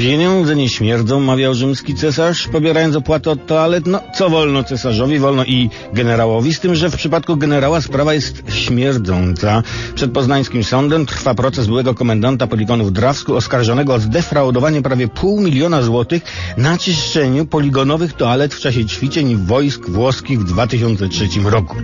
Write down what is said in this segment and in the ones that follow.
Pieniądze nie śmierdzą, mawiał rzymski cesarz, pobierając opłatę od toalet. No, co wolno cesarzowi, wolno i generałowi, z tym, że w przypadku generała sprawa jest śmierdząca. Przed poznańskim sądem trwa proces byłego komendanta poligonu w Drawsku, oskarżonego o zdefraudowanie prawie pół miliona złotych na czyszczeniu poligonowych toalet w czasie ćwiczeń wojsk włoskich w 2003 roku.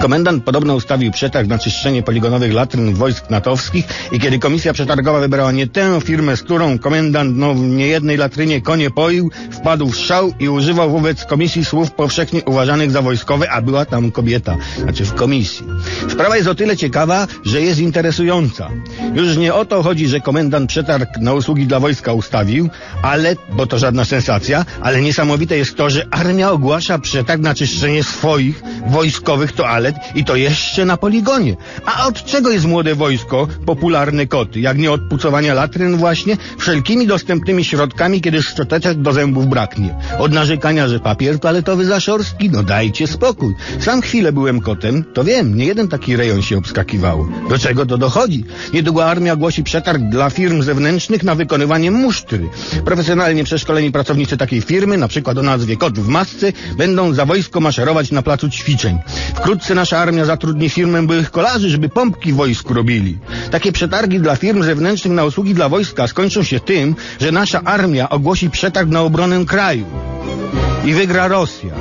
Komendant podobno ustawił przetarg na czyszczenie poligonowych latryn wojsk natowskich i kiedy komisja przetargowa wybrała nie tę firmę, z którą komendant no, w niejednej latrynie konie poił, wpadł w szał i używał wobec komisji słów powszechnie uważanych za wojskowe, a była tam kobieta, znaczy w komisji. Sprawa jest o tyle ciekawa, że jest interesująca. Już nie o to chodzi, że komendant przetarg na usługi dla wojska ustawił, ale, bo to żadna sensacja, ale niesamowite jest to, że armia ogłasza przetarg na czyszczenie swoich wojskowych toalet i to jeszcze na poligonie. A od czego jest młode wojsko, popularne koty, jak nie od pucowania latryn właśnie, wszelkimi dostępnymi środkami, kiedy szczoteczek do zębów braknie. Od narzekania, że papier toaletowy za szorstki, no dajcie spokój. Sam chwilę byłem kotem, to wiem, nie jeden taki rejon się obskakiwało. Do czego to dochodzi? Niedługo armia głosi przetarg dla firm zewnętrznych na wykonywanie musztry. Profesjonalnie przeszkoleni pracownicy takiej firmy, na przykład o nazwie Kot w masce, będą za wojsko maszerować na placu ćwiczeń. Wkrótce nasza armia zatrudni firmę byłych kolarzy, żeby pompki wojsku robili. Takie przetargi dla firm zewnętrznych na usługi dla wojska skończą się tym, że nasza armia ogłosi przetarg na obronę kraju. I wygra Rosja.